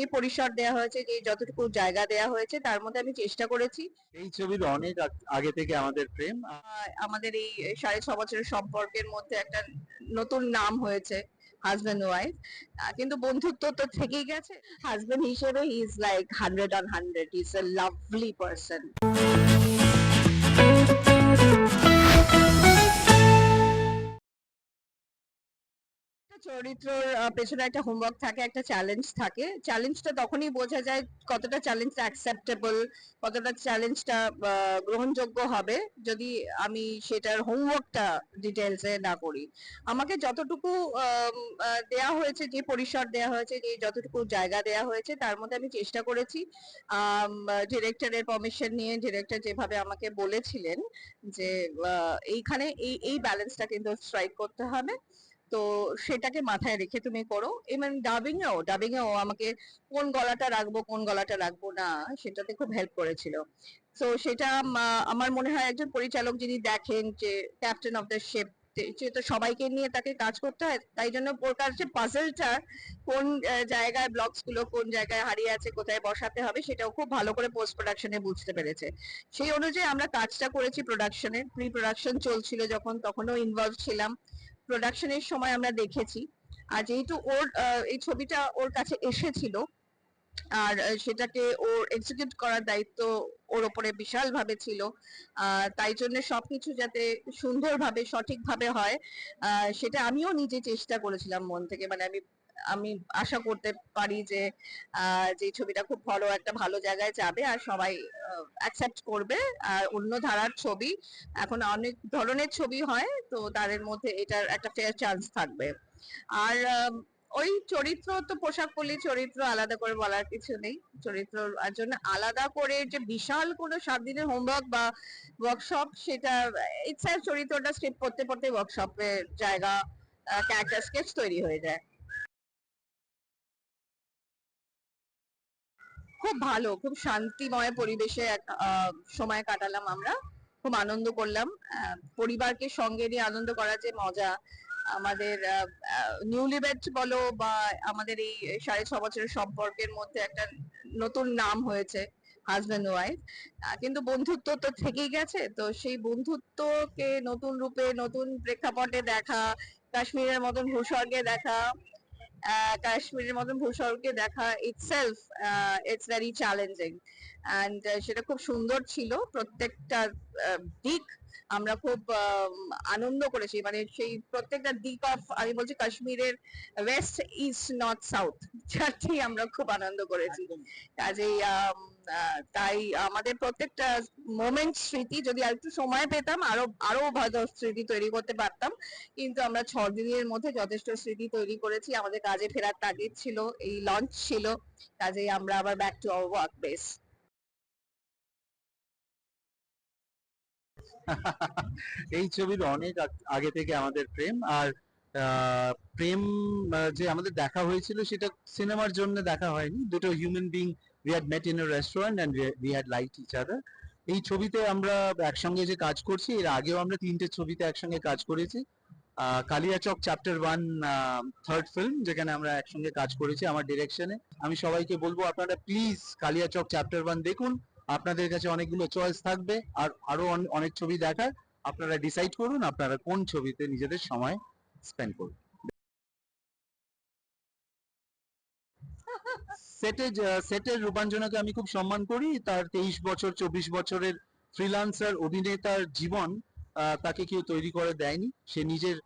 যে পরিসর দেওয়া হয়েছে যে যতটুকু জায়গা দেওয়া হয়েছে তার মধ্যে আমি চেষ্টা করেছি। এই ছবির অনেক আগে থেকে আমাদের প্রেম। আমাদের এই সাড়ে ছ বছরের সম্পর্কের মধ্যে একটা নতুন নাম হয়েছে হাজব্যান্ড ওয়াইফ কিন্তু বন্ধুত্ব তো থেকেই গেছে। হাজব্যান্ড হিসেবে he is like hundred on hundred is a lovely person চরিত্রর পেছনে একটা হোমওয়ার্ক থাকে, একটা চ্যালেঞ্জ থাকে। চ্যালেঞ্জটা তখনই বোঝা যায় কতটা চ্যালেঞ্জটা অ্যাকসেপ্টেবল কতটা চ্যালেঞ্জটা গ্রহণযোগ্য হবে যদি আমি সেটার হোমওয়ার্কটা ডিটেলসে না করি। আমাকে যতটুকু দেয়া হয়েছে, যে পরিসর দেয়া হয়েছে, যে যতটুকু জায়গা দেয়া হয়েছে, তার মধ্যে আমি চেষ্টা করেছি ডিরেক্টরের পারমিশন নিয়ে ডিরেক্টর যেভাবে আমাকে বলেছিলেন যে এইখানে এই এই ব্যালেন্সটা কিন্তু স্ট্রাইক করতে হবে। তো সেটাকে মাথায় রেখে তুমি করো। ইভেন ডাবিং আমাকে কোন গলাটা রাখব, কোন গলাটা রাখব না, সেটাতে খুব হেল্প করেছিল। তো সেটা আমার মনে হয় একজন পরিচালক যিনি দেখেন যে ক্যাপ্টেন অফ দ্য শিপ তো সবাইকে নিয়ে তাকে কাজ করতে হয়, তাই জন্য ওর কাছে পাজলটা কোন জায়গায় ব্লকসগুলো কোন জায়গায় হারিয়ে আছে, কোথায় বসাতে হবে, সেটাও খুব ভালো করে পোস্ট প্রোডাকশনে বুঝতে পেরেছে। সেই অনুযায়ী আমরা কাজটা করেছি প্রোডাকশনে প্রি প্রোডাকশন চলছিল যখন, তখনও ইনভলভ ছিলাম। প্রোডাকশনের সময় আমরা দেখেছি। আর যেহেতু ওর এই ছবিটা ওর কাছে এসেছিল, আর সেটাকে ওর এক্সিকিউট করার দায়িত্ব ওর ওপরে বিশালভাবে ছিল। তাই জন্য সবকিছু যাতে সুন্দরভাবে, সঠিকভাবে হয় সেটা আমিও নিজে চেষ্টা করেছিলাম মন থেকে। মানে আমি আমি আশা করতে পারি যে যে ছবিটা খুব ভালো একটা ভালো জায়গায় যাবে আর সবাই অ্যাকসেপ্ট করবে। আর অন্য ধারার ছবি, এখন অনেক ধরনের ছবি হয়, তো তাদের মধ্যে এটার একটা ফেয়ার চান্স থাকবে। আর ওই চরিত্র তো পোশাক পরলে চরিত্র আলাদা করে বলার কিছু নেই। চরিত্র জন্য আলাদা করে যে বিশাল কোনো সাত দিনের হোমওয়ার্ক বা ওয়ার্কশপ সেটা, ইচ্ছা চরিত্রটা স্ক্রিপ্ট পড়তে পড়তে ওয়ার্কশপের জায়গা ক্যারেক্টার স্কেচ তৈরি হয়ে যায়। খুব ভালো খুব শান্তিময় পরিবেশে এক, সময় কাটালাম আমরা। খুব আনন্দ করলাম। পরিবারকে সঙ্গে নিয়ে আনন্দ করার যে মজা। আমাদের নিউলিবেট বলো বা আমাদের এই সাড়ে ছ বছরের সম্পর্কের মধ্যে একটা নতুন নাম হয়েছে হাজব্যান্ড ওয়াইফ কিন্তু বন্ধুত্ব তো থেকেই গেছে। তো সেই বন্ধুত্বকে নতুন রূপে নতুন প্রেক্ষাপটে দেখা কাশ্মীরের মতন ভূস্বর্গে দেখা কাশ্মীরের মতন ভূস্বর্গকে দেখা itself it's very challenging and সেটা খুব সুন্দর ছিল। প্রত্যেকটা দিক আমরা খুব আনন্দ করেছি। মানে সেই প্রত্যেকটা দিক অফ আমি বলছি কাশ্মীরের ওয়েস্ট ইস্ট নর্থ সাউথ চারটি আমরা খুব আনন্দ করেছি। কাজেই তাই আমাদের প্রত্যেকটা মোমেন্ট স্মৃতি যদি আর একটু সময় পেতাম আরও আরও ভালো স্মৃতি তৈরি করতে পারতাম। কিন্তু আমরা ছ দিনের মধ্যে যথেষ্ট স্মৃতি তৈরি করেছি। আমাদের কাজে ফেরার তাগিদ ছিল এই লঞ্চ ছিল। কাজেই আমরা আবার back to our work base এই ছবির অনেক আগে থেকে আমাদের প্রেম আর প্রেম যে আমাদের দেখা হয়েছিল সেটা সিনেমার জন্য দেখা হয়নি। দুটো human being we had met in a restaurant and we had like each other এই ছবিতে আমরা একসঙ্গে যে কাজ করছি, এর আগেও আমরা তিনটে ছবিতে একসঙ্গে কাজ করেছি। Kaliachak chapter one third film যেখানে আমরা একসঙ্গে কাজ করেছি আমার ডিরেকশনে আমি সবাইকে বলব আপনারা প্লিজ কালিয়াচক চ্যাপ্টার ওয়ান দেখুন। আপনাদের কাছে অনেকগুলো চয়েস থাকবে আর আরও অনেক ছবি দেখার। আপনারা ডিসাইড করুন আপনারা কোন ছবিতে নিজেদের সময় স্পেন্ড করুন সেটে সেটের রূপাঞ্জনাকে আমি খুব সম্মান করি। তার তেইশ বছর, চব্বিশ বছরের ফ্রিল্যান্সার অভিনেতার জীবন তাকে কেউ তৈরি করে দেয়নি। সে নিজের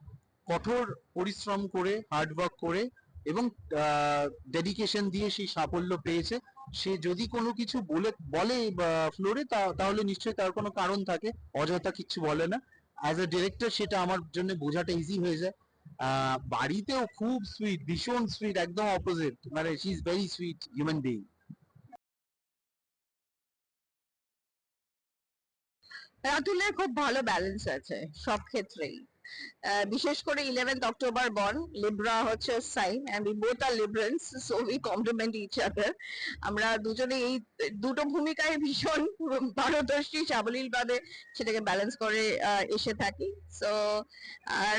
কঠোর পরিশ্রম করে হার্ডওয়ার্ক করে এবং ডেডিকেশন দিয়ে সেই সাফল্য পেয়েছে। সে যদি কোনো কিছু বলে বলে ফ্লোরে তাহলে নিশ্চয়ই তার কোনো কারণ থাকে। অযথা কিচ্ছু বলে না। অ্যাজ এ ডিরেক্টর সেটা আমার জন্য বোঝাটা ইজি হয়ে যায়। বাড়িতেও খুব সুইট ভীষণ সুইট একদম অপোজিট মানে she is very sweet human being রাতুলের খুব ভালো ব্যালেন্স আছে, সব ক্ষেত্রেই। বিশেষ করে ইলেভেন্থ অক্টোবর বর্ন লিব্রা হচ্ছে sign and we both are Librans so we complement each other আমরা দুজনে এই দুটো ভূমিকায় ভীষণ পারদর্শী সাবলীল ভাবে সেটাকে ব্যালেন্স করে এসে থাকি। সো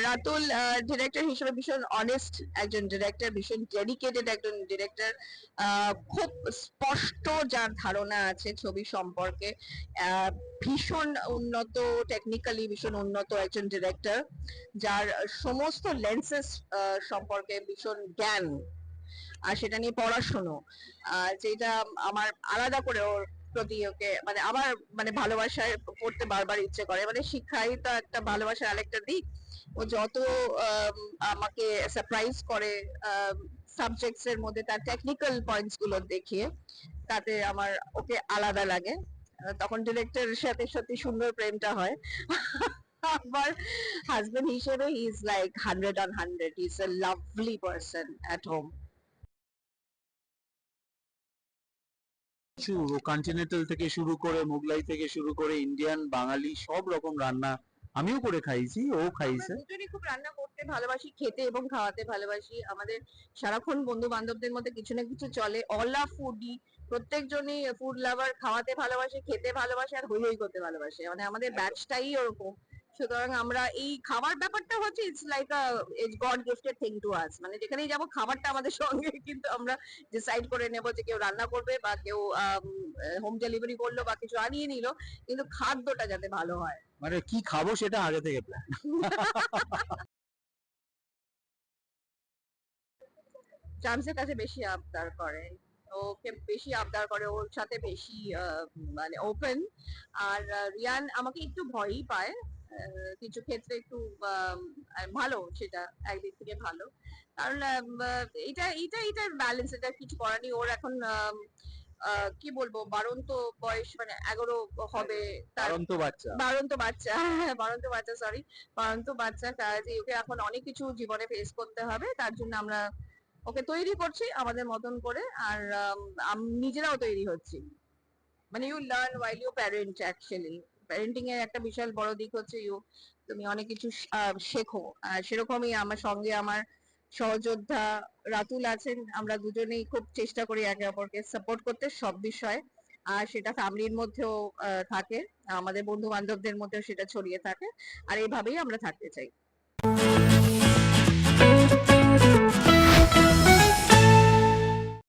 রাতুল ডিরেক্টর হিসেবে ভীষণ অনেস্ট একজন ডিরেক্টর ভীষণ ডেডিকেটেড একজন ডিরেক্টর খুব স্পষ্ট যার ধারণা আছে ছবি সম্পর্কে। ভীষণ উন্নত টেকনিক্যালি ভীষণ উন্নত একজন ডিরেক্টর যার সমস্ত লেন্সেস সম্পর্কে ভীষণ জ্ঞান। আর সেটা নিয়ে পড়াশোনা যেটা আমার আলাদা করে ওর প্রতি ওকে মানে আমার মানে ভালোবাসায় পড়তে বারবার ইচ্ছে করে। মানে শিক্ষাই তো একটা ভালোবাসার আরেকটা দিক। ও যত আম, আমাকে সারপ্রাইজ করে সাবজেক্টস এর মধ্যে তার টেকনিক্যাল পয়েন্টসগুলো দেখিয়ে তাতে আমার ওকে আলাদা লাগে। তখন ডিরেক্টরের সাথে সত্যি সুন্দর প্রেমটা হয়। আমার হাজবেন্ড হিসেবে he is like hundred on hundred he is a lovely person at home continental থেকে শুরু করে মুগলাই থেকে শুরু করে ইন্ডিয়ান বাঙালি সব রকম রান্না আমিও করে খাইছি ও খাইছে। দুজনেই খুব রান্না করতে ভালোবাসি খেতে এবং খাওয়াতে ভালোবাসি। আমাদের সারাক্ষণ বন্ধু বান্ধবদের মধ্যে কিছু না কিছু চলে। অল আ ফুডি প্রত্যেকজনই ফুড লাভার খাওয়াতে ভালোবাসে খেতে ভালোবাসে আর হই হই করতে ভালোবাসে। মানে আমাদের ব্যাচটাই ওরকম। সুতরাং আমরা এই খাবার ব্যাপারটা হচ্ছে it's like a it's God gifted thing to us মানে যেখানেই যাব খাবারটা আমাদের সঙ্গে কিন্তু আমরা ডিসাইড করে নেব যে কেউ রান্না করবে বা কেউ হোম ডেলিভারি করল বা কিছু আনিয়ে নিল কিন্তু খাদ্যটা যাতে ভালো হয়। মানে কি খাব সেটা আগে থেকে প্ল্যান চামসের কাছে বেশি আবদার করে। ওকে বেশি আবদার করে ওর সাথে বেশি মানে ওপেন আর রিয়ান আমাকে একটু ভয়ই পায়। কিছু ক্ষেত্রে একটু ভালো সেটা একদিক থেকে ভালো। কারণ এটা এটা এটা ব্যালেন্স এটা কিছু করার নেই। ওর এখন কি বলব বারন্ত বয়স মানে এগারো হবে তার কারণ তো বাচ্চা। বারন্ত বাচ্চা হ্যাঁ, বারন্ত বাচ্চা সরি বারন্ত বাচ্চা কাজে ওকে এখন অনেক কিছু জীবনে ফেস করতে হবে তার জন্য আমরা ওকে তৈরি করছি আমাদের মতন করে আর নিজেরাও তৈরি হচ্ছি। মানে you learn while you parent actually parenting এর একটা বিশাল বড় দিক হচ্ছে ইউ তুমি অনেক কিছু শেখো। আর সেরকমই আমার সঙ্গে আমার সহযোদ্ধা রাতুল আছেন, আমরা দুজনেই খুব চেষ্টা করি একে অপরকে সাপোর্ট করতে সব বিষয়ে। আর সেটা ফ্যামিলির মধ্যেও থাকে। আমাদের বন্ধু বান্ধবদের মধ্যেও সেটা ছড়িয়ে থাকে। আর এইভাবেই আমরা থাকতে চাই।